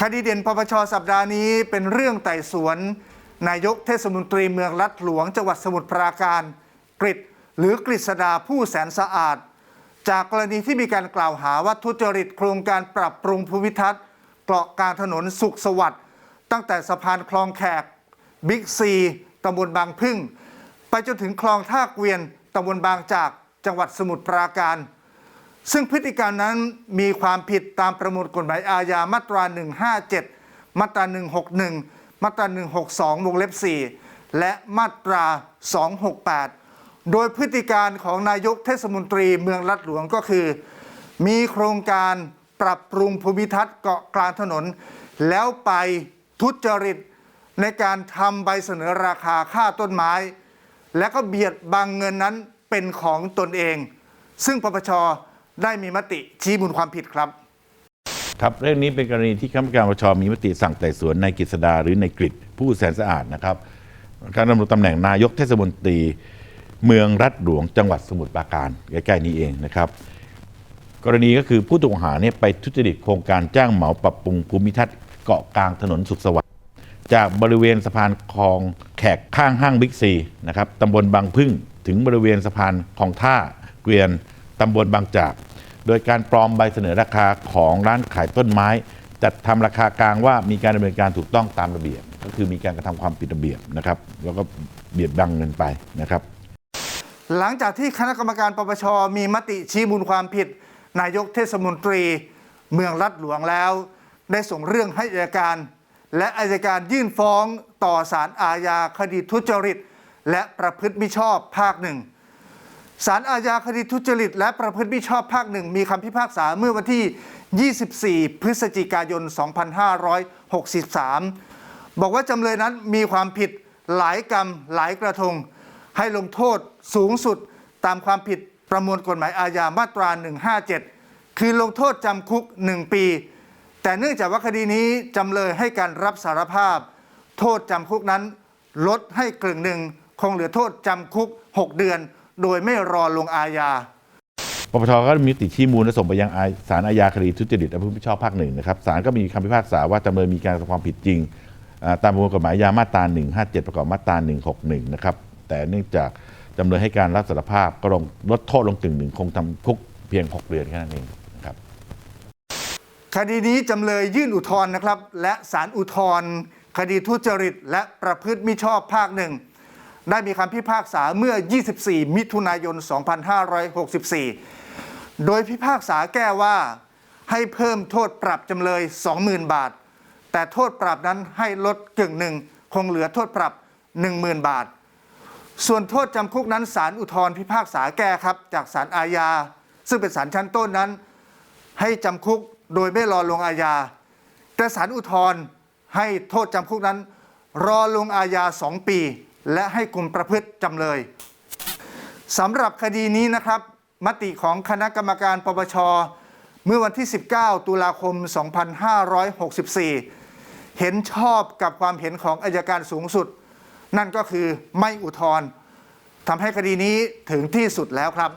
คดีเด่นปปชสัปดาห์นี้เป็นเรื่องไต่สวน นายกเทศมนตรีเมืองลัดหลวงจังหวัดสมุทรปราการกฤษหรือกฤษดาผู้แสนสะอาด จากกรณีที่มีการกล่าวหาว่าทุจริตโครงการปรับปรุงภูมิทัศน์เกาะกลางถนนสุขสวัสดิ์ตั้งแต่สะพานคลองแขกบิ๊กซีตำบลบางพึ่ง ไปจนถึงคลองท่าเกวียนตำบลบางจากจังหวัดสมุทรปราการ ซึ่งพฤติการนั้นมีความผิดตามประมวลกฎหมายอาญามาตรา 157 มาตรา 161 มาตรา 162 วงเล็บ 4 และมาตรา 268 โดยพฤติการของนายกเทศมนตรีเมืองลัดหลวงก็คือ มีโครงการปรับปรุงภูมิทัศน์เกาะกลางถนน แล้วไปทุจริตในการทำใบเสนอราคาค่าต้นไม้ และก็เบียดบังเงินนั้นเป็นของตนเอง ซึ่งปปช ได้มีมติชี้มูลความผิดครับ ครับเรื่องนี้เป็นกรณีที่คณะกรรมการปปชมีมติสั่งไต่สวนนายกฤษดาหรือนายกฤษผู้แสนสะอาดนะครับการดำรงตำแหน่งนายกเทศมนตรี เมืองรัฐหลวงจังหวัดสมุทรปราการใกล้ๆนี้เองนะครับ กรณีก็คือผู้ถูกกล่าวหาเนี่ยไปทุจริตโครงการจ้างเหมาปรับปรุงภูมิทัศน์เกาะกลางถนนสุขสวัสดิ์จากบริเวณสะพานคลองแขกข้างห้างบิ๊กซีนะครับตำบลบางพึ่งถึงบริเวณสะพานคลองท่าเกวียนตำบลบางจาก โดยการปลอมใบเสนอราคาของร้านขายต้นไม้ จัดทำราคากลางว่ามีการดำเนินการถูกต้องตามระเบียบ ก็คือมีการกระทำความผิดระเบียบนะครับแล้วก็เบียดบังเงินไปนะครับ หลังจากที่คณะกรรมการปปชมีมติชี้มูลความผิด นายกเทศมนตรี เมืองรัฐหลวงแล้ว ได้ส่งเรื่องให้อัยการ และอัยการยื่นฟ้องต่อศาลอาญาคดีทุจริต และประพฤติมิชอบภาคหนึ่ง ศาลอาญาคดีทุจริต และประพฤติมิชอบภาคหนึ่งมีคำพิพากษาเมื่อวันที่ 24 พฤศจิกายน 2563 บอกว่าจำเลยนั้นมีความผิดหลายกรรมหลายกระทง ให้ลงโทษสูงสุดตามความผิดประมวลกฎหมายอาญามาตรา 157 คือลงโทษจำคุก 1 ปี แต่เนื่องจากว่าคดีนี้จำเลยให้การรับสารภาพ โทษจำคุกนั้น ลดให้กึ่งหนึ่งคงเหลือโทษจำคุก 6 เดือน โดยไม่รอลงอาญาปปชก็มีมติชี้มูลและส่งไปยังอาศาลอาญาคดีทุจริตและผู้รับผิดชอบภาคหนึ่งนะครับศาลก็มีคำพิพากษาว่าจำเลยมีการกระทำความผิดจริงอ่าตามประมวลกฎหมายอาญามาตรา 157 ประกอบมาตรา 161 นะครับ แต่เนื่องจากจำเลยให้การรับสารภาพก็ลงลดโทษลงกึ่งหนึ่งคงทำคุกเพียง 6 เดือนแค่นั้นเองนะครับคดีนี้จำเลยยื่นอุทธรณ์นะครับ และศาลอุทธรณ์คดีทุจริต และประพฤติมิชอบภาคหนึ่ง ได้มีคำพิพากษาเมื่อ 24 มิถุนายน 2564 โดยพิพากษาแก้ว่าให้เพิ่มโทษปรับจำเลย 20,000 บาท แต่โทษปรับนั้นให้ลดกึ่งหนึ่งคงเหลือโทษปรับ 10,000 บาท ส่วนโทษจำคุกนั้นศาลอุทธรณ์พิพากษาแก้ครับจากศาลอาญา ซึ่งเป็นศาลชั้นต้นนั้น ให้จำคุกโดยไม่รอลงอาญา แต่ศาลอุทธรณ์ให้โทษจำคุกนั้น รอลงอาญา 2 ปี และให้กลุ่มประพฤติจำเลยสำหรับคดีนี้นะครับ มติของคณะกรรมการปปชเมื่อวันที่ 19 ตุลาคม 2564 เห็นชอบกับความเห็นของอายการสูงสุด นั่นก็คือไม่อุทธรณ์ทำให้คดีนี้ถึงที่สุดแล้วครับ